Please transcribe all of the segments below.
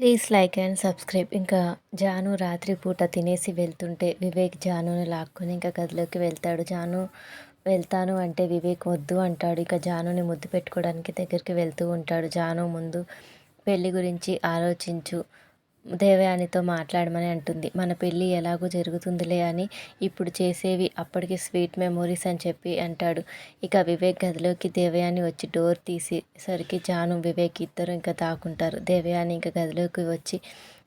Please like and subscribe. ఇంకా జాను రాత్రి పూట తినేసి వెళ్తుంటే వివేక్ జానుని లాక్కొని ఇంకా గదిలోకి వెళ్తాడు. జాను వెళ్తాను అంటే వివేక్ వద్దు అంటాడు. ఇక జానుని ముద్దు పెట్టుకోవడానికి దగ్గరికి వెళ్తూ ఉంటాడు. జాను ముందు పెళ్ళి గురించి ఆలోచించు. దేవయానితో మాట్లాడమని అంటుంది. మన పెళ్ళి ఎలాగో జరుగుతుందిలే అని ఇప్పుడు చేసేవి అప్పటికి స్వీట్ మెమోరీస్ అని చెప్పి అంటాడు. ఇక వివేక్ గదిలోకి దేవయాని వచ్చి డోర్ తీసేసరికి జాను వివేక్ ఇద్దరు ఇంకా దాక్కుంటారు. దేవయాని ఇంకా గదిలోకి వచ్చి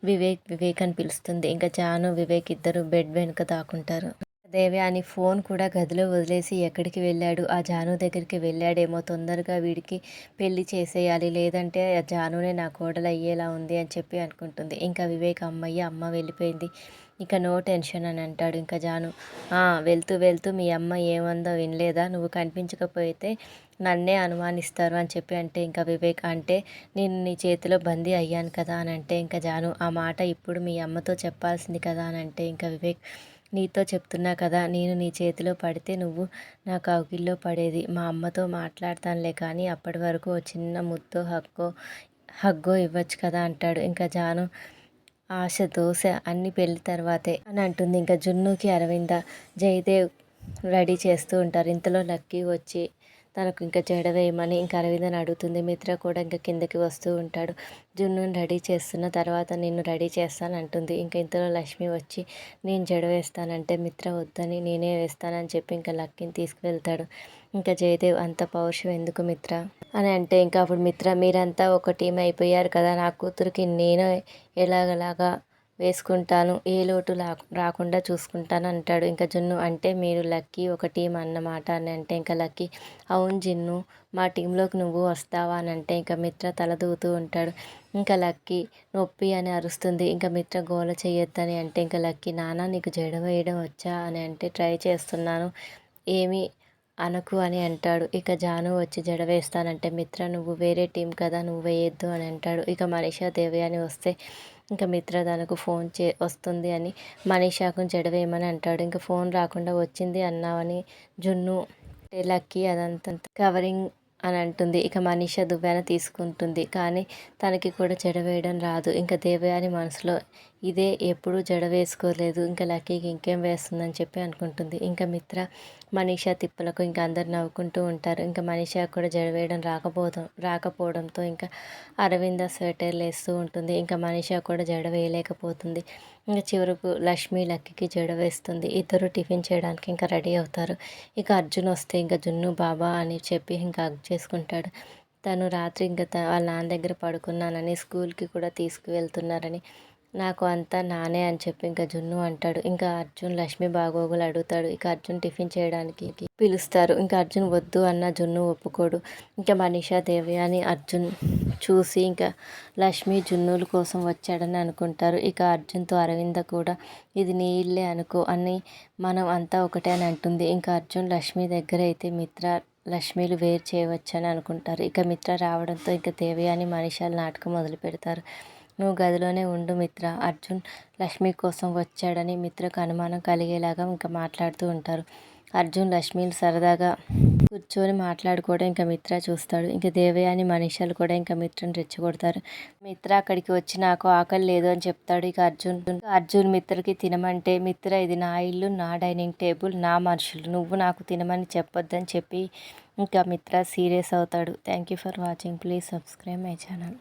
వివేక్ వివేక్ అని పిలుస్తుంది. ఇంకా జాను వివేక్ ఇద్దరు బెడ్ వెనుక దాక్కుంటారు. దేవయాని ఫోన్ కూడా గదిలో వదిలేసి ఎక్కడికి వెళ్ళాడు? ఆ జాను దగ్గరికి వెళ్ళాడేమో తొందరగా వీడికి పెళ్ళి చేసేయాలి. లేదంటే ఆ జానునే నా కోడలు అయ్యేలా ఉంది అని చెప్పి అనుకుంటుంది. ఇంకా వివేక్ అమ్మయ్య అమ్మ వెళ్ళిపోయింది. ఇక నో టెన్షన్ అని అంటాడు ఇంకా జాను. వెళ్తూ వెళ్తూ మీ అమ్మ ఏమందో వినలేదా? నువ్వు కనిపించకపోతే నన్నే అనుమానిస్తారు అని చెప్పి అంటే ఇంకా వివేక్ అంటే నేను నీ చేతిలో బందీ అయ్యాను కదా అని అంటే ఇంకా జాను ఆ మాట ఇప్పుడు మీ అమ్మతో చెప్పాల్సింది కదా అని అంటే ఇంకా వివేక్ నీతో చెప్తున్నా కదా నేను నీ చేతిలో పడితే నువ్వు నా కౌగిల్లో పడేది. మా అమ్మతో మాట్లాడతానులే కానీ అప్పటి వరకు ఓ చిన్న ముద్దో హక్కో హగ్గో ఇవ్వచ్చు కదా అంటాడు. ఇంకా జాను ఆశ దోశ అన్ని పెళ్ళి తర్వాతే అని అంటుంది. ఇంకా జున్నుకి అరవింద జయదేవ్ రెడీ చేస్తూ ఉంటారు. ఇంతలో లక్కీ వచ్చి తనకు ఇంకా జడ వేయమని ఇంకా అరవిందని అడుగుతుంది. మిత్ర కూడా ఇంకా కిందకి వస్తూ ఉంటాడు. జున్నుని రెడీ చేస్తున్న తర్వాత నేను రెడీ చేస్తాను అంటుంది. ఇంకా ఇంతలో లక్ష్మి వచ్చి నేను జడ వేస్తానంటే మిత్ర వద్దని నేనే వేస్తానని చెప్పి ఇంకా లక్కిని తీసుకువెళ్తాడు. ఇంకా జయదేవ్ అంత పౌరుషం ఎందుకు మిత్ర? అని అంటే ఇంకా అప్పుడు మిత్ర మీరంతా ఒక టీం అయిపోయారు కదా నా కూతురికి నేను ఎలాగలాగా వేసుకుంటాను. ఏ లోటు రాకుండా చూసుకుంటాను అంటాడు. ఇంకా జున్ను అంటే మీరు లక్కీ ఒక టీం అన్నమాట అని అంటే ఇంకా లక్కీ అవును జిన్ను మా టీంలోకి నువ్వు వస్తావా అని అంటే ఇంకా మిత్ర తలదూతూ ఉంటాడు. ఇంకా లక్కీ నొప్పి అని అరుస్తుంది. ఇంకా మిత్ర గోల చేయొద్దని అంటే ఇంకా లక్కీ నాన్న నీకు జడ వేయడం వచ్చా అని అంటే ట్రై చేస్తున్నాను. ఏమి అనకు అని అంటాడు. ఇక జాను వచ్చి జడ వేస్తానంటే మిత్ర నువ్వు వేరే టీం కదా నువ్వు వేయొద్దు అని అంటాడు. ఇక మనీషా దేవి అని వస్తే ఇంకా మిత్ర తనకు ఫోన్ చే వస్తుంది అని మనీషాకు జడవేయమని అంటాడు. ఇంకా ఫోన్ రాకుండా వచ్చింది అన్నావని జున్ను లక్కీ అదంతా కవరింగ్ అని అంటుంది. ఇక మనీష దువ్వెన తీసుకుంటుంది. కానీ తనకి కూడా చెడవేయడం వేయడం రాదు. ఇంకా దేవయాని మనసులో ఇదే ఎప్పుడు జడ వేసుకోలేదు ఇంకా లక్కీకి ఇంకేం వేస్తుందని చెప్పి అనుకుంటుంది. ఇంకా మిత్ర మనీషా తిప్పలకు ఇంకా అందరు నవ్వుకుంటూ ఉంటారు. ఇంకా మనీషా కూడా జడ వేయడం రాకపోవడం రాకపోవడంతో ఇంకా అరవింద స్వెటర్లు వేస్తూ ఉంటుంది. ఇంకా మనీషా కూడా జడ వేయలేకపోతుంది. ఇంకా చివరకు లక్ష్మి లక్కీకి జడ వేస్తుంది. ఇద్దరు టిఫిన్ చేయడానికి ఇంకా రెడీ అవుతారు. ఇక అర్జున్ వస్తే ఇంకా జున్ను బాబా అని చెప్పి ఇంకా హగ్ చేసుకుంటాడు. తను రాత్రి ఇంకా వాళ్ళ నాన్న దగ్గర పడుకున్నానని స్కూల్కి కూడా తీసుకువెళ్తున్నారని నాకు అంతా నానే అని చెప్పి ఇంకా జున్ను అంటాడు. ఇంకా అర్జున్ లక్ష్మి బాగోగులు అడుగుతాడు. ఇక అర్జున్ టిఫిన్ చేయడానికి పిలుస్తారు. ఇంకా అర్జున్ వద్దు అన్న జున్ను ఒప్పుకోడు. ఇంకా మనీషా దేవి అని అర్జున్ చూసి ఇంకా లక్ష్మి జున్నుల కోసం వచ్చాడని అనుకుంటారు. ఇక అర్జున్తో అరవింద కూడా ఇది నీ ఇల్లే అనుకో అని మనం అంతా ఒకటే అని అంటుంది. ఇంకా అర్జున్ లక్ష్మి దగ్గర అయితే మిత్ర లక్ష్మిలు వేరు చేయవచ్చని అనుకుంటారు. ఇక మిత్ర రావడంతో ఇంకా దేవి అని మనిషాలు నాటకం మొదలు పెడతారు నువ్వు గదిలోనే ఉండు మిత్ర. అర్జున్ లక్ష్మి కోసం వచ్చాడని మిత్రకు అనుమానం కలిగేలాగా ఇంకా మాట్లాడుతూ ఉంటారు. అర్జున్ లక్ష్మిని సరదాగా కూర్చొని మాట్లాడుకోవడం ఇంకా మిత్ర చూస్తాడు. ఇంకా అని మనీషాలు కూడా ఇంకా మిత్రని రెచ్చగొడతారు. మిత్ర అక్కడికి వచ్చి నాకు ఆకలి లేదు అని చెప్తాడు ఇక అర్జున్. అర్జున్ మిత్రకి తినమంటే మిత్ర ఇది నా ఇల్లు నా డైనింగ్ టేబుల్ నా మనుషులు. నువ్వు నాకు తినమని చెప్పొద్దని చెప్పి ఇంకా మిత్ర సీరియస్ అవుతాడు. Thank you for watching. Please subscribe my channel.